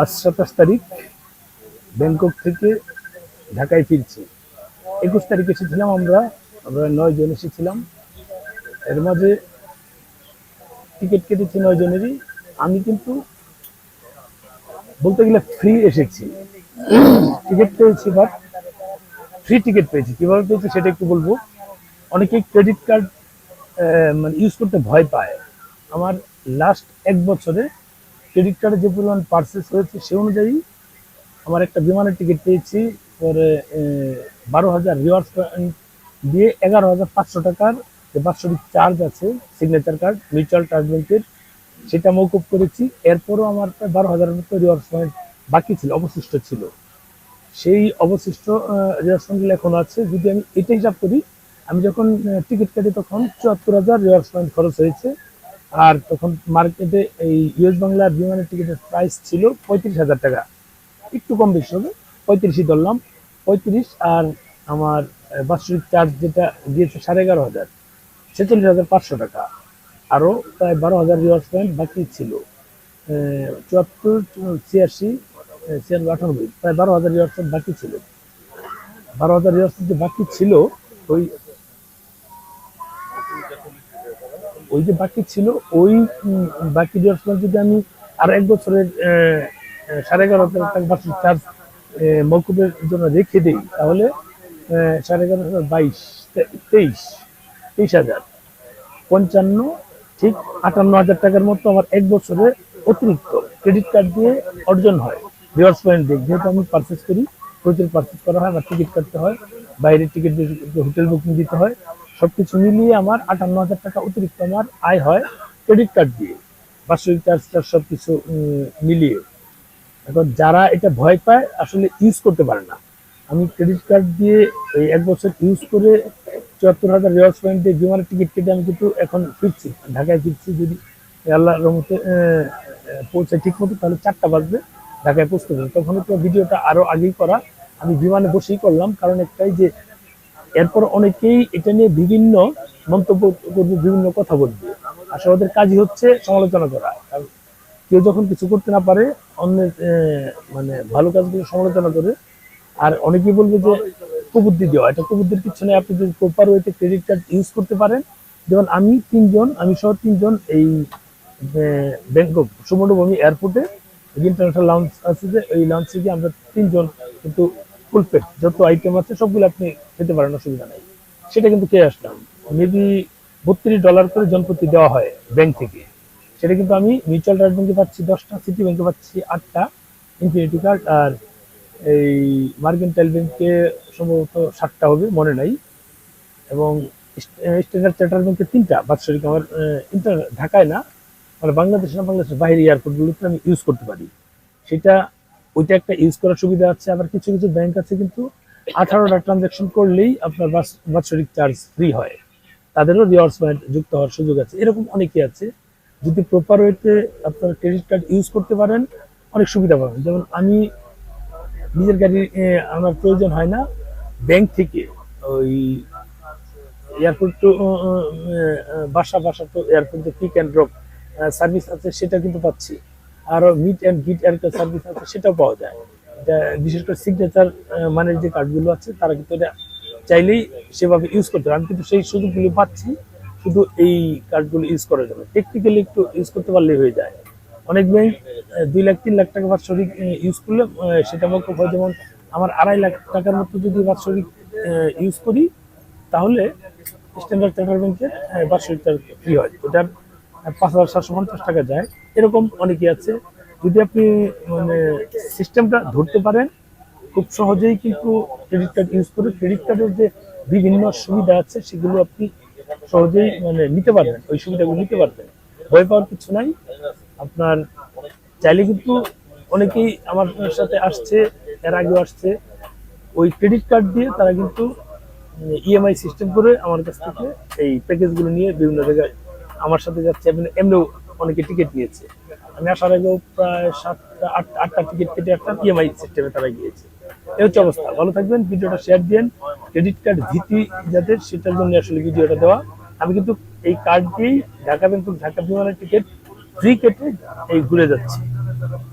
আজ সাতাশ তারিখ, ব্যাংকক থেকে ঢাকায় ফিরছি। একুশ তারিখ এসেছিলাম আমরা আমরা নয় জন এসেছিলাম। এর মাঝে টিকিট কেটেছি নয় জনেরই। আমি কিন্তু বলতে গেলে ফ্রি এসেছি। টিকিট পেয়েছি বাট ফ্রি টিকিট পেয়েছি। কীভাবে পেয়েছি সেটা একটু বলব। অনেকেই ক্রেডিট কার্ড মানে ইউজ করতে ভয় পায়। আমার লাস্ট এক বছরে ক্রেডিট কার্ডে যে পরিমাণ পার্সেস হয়েছে সে অনুযায়ী আমার একটা বিমানের টিকিট পেয়েছি পরে বারো হাজার রিওয়ার্স পয়েন্ট দিয়ে এগারো হাজার পাঁচশো টাকার যে বাৎসরিক চার্জ আছে সিগনেচার কার্ড মিউচুয়াল ট্রাস্ট ব্যাংকের সেটা মৌকুব করেছি। এরপরও আমার প্রায় বারো হাজারের মতো রিওয়ার্স পয়েন্ট বাকি ছিল, অবশিষ্ট ছিল। সেই অবশিষ্ট রিওয়ার্স পয়েন্টগুলো এখন আছে। যদি আমি এটা হিসাব করি, আমি যখন টিকিট কাটি তখন চুয়াত্তর হাজার রিওয়ার্স পয়েন্ট খরচ হয়েছে। আর তখন মার্কেটে এই ইউএস বাংলার বিমানের টিকিটের প্রাইস ছিল পঁয়ত্রিশ হাজার টাকা। একটু কম বেশি হবে, পঁয়ত্রিশই ধরলাম, পঁয়ত্রিশ আর আমার বাৎসরিক চার্জ যেটা দিয়েছে সাড়ে এগারো হাজার, ছেচল্লিশ হাজার পাঁচশো টাকা। আরও প্রায় বারো হাজার রিওয়ার্স পয়েন্ট বাকি ছিল। চুয়াত্তর, ছিয়াশি ছিয়ানব্বই, আটানব্বই, প্রায় বারো হাজার রিওয়ার্স পয়েন্ট বাকি ছিল। বারো হাজার রিওয়ার্স পয়েন্ট যে বাকি ছিল, ওই ওই যে বাকি ছিল, ওই বাকি রিওয়ার্স পয়েন্ট যদি আমি আর এক বছরের সাড়ে এগারো হাজার বার্ষিক চার্জ মৌকুবের জন্য রেখে দিই, তাহলে সাড়ে এগারো হাজার বাইশ তেইশ তেইশ হাজার। পঞ্চান্ন, ঠিক আটান্ন হাজার টাকার মতো আমার এক বছরে অতিরিক্ত ক্রেডিট কার্ড দিয়ে অর্জন হয় রিওয়ার্স পয়েন্ট দিয়ে। যেহেতু আমি পারচেস করি প্রচুর পারচেস করা হয়, আমার টিকিট কাটতে হয়, বাইরের টিকিট হোটেল বুকিং দিতে হয় সবকিছু মিলিয়ে আমার আটান্ন হাজার টাকা অতিরিক্ত আমার আয় হয় ক্রেডিট কার্ড দিয়ে। বার্ষিক চার্জ টার্জ সব কিছু মিলিয়ে। এখন যারা এটা ভয় পায় আসলে ইউজ করতে পারে না। আমি ক্রেডিট কার্ড দিয়ে এই এক বছর ইউজ করে চুয়াত্তর হাজার পয়েন্ট দিয়ে বিমানের টিকিট কেটে আমি কিন্তু এখন ফিরছি। ঢাকায় ফিরছি যদি আল্লাহ রহমতে আহ, ঠিক মতো তাহলে চারটা বাজবে ঢাকায় পৌঁছতে। পারবে তখন তো ভিডিওটা আরও আগেই করা। আমি বিমানে বসেই করলাম কারণ একটাই যে এরপর অনেকেই এটা নিয়ে বিভিন্ন মন্তব্য করবে, বিভিন্ন কথা বলবে। আসলে ওদের কাজই হচ্ছে সমালোচনা করা। কারণ কেউ যখন কিছু করতে না পারে, অন্যের মানে ভালো কাজগুলো সমালোচনা করে। আর অনেকেই বলবে যে কুবুদ্ধি দেওয়া। এটা কুবুদ্ধির কিছু নেই আপনি যদি প্রপার ওয়েতে ক্রেডিট কার্ড ইউজ করতে পারেন, যেমন আমি তিনজন, আমি সহ তিনজন এই ব্যাংকক সুবর্ণভূমি এয়ারপোর্টে ইন্টারন্যাশনাল লঞ্চ আছে যে, এই লঞ্চ থেকে আমরা তিনজন কিন্তু ফুল পেট যত আইটেম আছে সবগুলো আপনি খেতে পারেন, অসুবিধা নাই। সেটা কিন্তু খেয়ে আসলাম মেবি বত্রিশ ডলার করে জনপ্রতি দেওয়া হয় ব্যাংক থেকে। সেটা কিন্তু আমি মিউচুয়াল ট্রাস্ট ব্যাংকে পাচ্ছি, দশটা সিটি ব্যাংকে পাচ্ছি, আটটা ইনফিনিটি কার্ড আর এই মার্কেন্টাইল ব্যাংকে সম্ভবত সাতটা হবে, মনে নাই। এবং স্ট্যান্ডার্ড চার্টার ব্যাংকে তিনটা, বাৎসরিক আমার ইন্টার ঢাকায় না মানে বাংলাদেশ না, বাংলাদেশের বাইরে এয়ারপোর্টগুলোতে আমি ইউজ করতে পারি। সেটা ওইটা একটা ইউজ করার সুবিধা আছে। আবার কিছু কিছু ব্যাংক আছে কিন্তু আঠারোটা ট্রানজাকশন করলেই আপনার বাৎসরিক চার্জ ফ্রি হয়। তাদেরও রিওয়ার্স পয়েন্ট যুক্ত হওয়ার সুযোগ আছে। এরকম অনেকেই আছে, যদি প্রপার ওয়েতে আপনার ক্রেডিট কার্ড ইউজ করতে পারেন, অনেক সুবিধা পাবেন। যেমন আমি নিজের গাড়ি আমার প্রয়োজন হয় না ব্যাংক থেকে ওই এয়ারপোর্ট টু বাসা বাসা তো এয়ারপোর্ট যে পিক অ্যান্ড ড্রপ সার্ভিস আছে, সেটা কিন্তু পাচ্ছি। আরও মিট অ্যান্ড গিট একটা সার্ভিস আছে, সেটাও পাওয়া যায়। বিশেষ করে সিগনেচার মানের যে কার্ডগুলো আছে, তারা কিন্তু এটা চাইলেই সেভাবে ইউজ করতে পারে। আমি কিন্তু সেই সুযোগগুলো পাচ্ছি, শুধু এই কার্ডগুলো ইউজ করার জন্য। টেকনিক্যালি একটু ইউজ করতে পারলেই হয়ে যায়। অনেক ব্যাংক দুই লাখ, তিন লাখ টাকা বাৎসরিক ইউজ করলে সেটা মৌকুব হয় যেমন আমার আড়াই লাখ টাকার মতো যদি বাৎসরিক ইউজ করি, তাহলে স্ট্যান্ডার্ড চার্টার ব্যাংকের বার্ষিক ফ্রি হয়। ওটার পাঁচ হাজার সাতশো পঞ্চাশ টাকা যায়। এরকম অনেকেই আছে। যদি আপনি মানে সিস্টেমটা ধরতে পারেন, খুব সহজেই কিন্তু ক্রেডিট কার্ড ইউজ করে ক্রেডিট কার্ডের যে বিভিন্ন সুবিধা আছে, সেগুলো আপনি সহজেই মানে নিতে পারবেন। ওই সুবিধাগুলো নিতে পারবেন। ভয় পাওয়ার কিছু নাই। আপনার চাইলে কিন্তু অনেকেই আমার সাথে আসছে, এর আগেও আসছে। ওই ক্রেডিট কার্ড দিয়ে তারা কিন্তু ইএমআই সিস্টেম করে আমার কাছ থেকে এই প্যাকেজগুলো নিয়ে বিভিন্ন জায়গায় আমার সাথে যাচ্ছে, এমনি, এমনিও অনেকে টিকিট নিয়েছে। আমি আসার আগেও প্রায় সাতটা, আট, আটটা টিকিট কেটে একটা ইএমআই সিস্টেমে তারা গিয়েছে। এই হচ্ছে অবস্থা। ভালো থাকবেন, ভিডিওটা শেয়ার দিন ক্রেডিট কার্ড ভীতি যাদের, সেটার জন্য আসলে ভিডিওটা দেওয়া। আমি কিন্তু এই কার্ড দিয়েই ঢাকা ব্যাংক ঢাকা বিমানের টিকিট ফ্রি কেটে এই ঘুরে যাচ্ছি।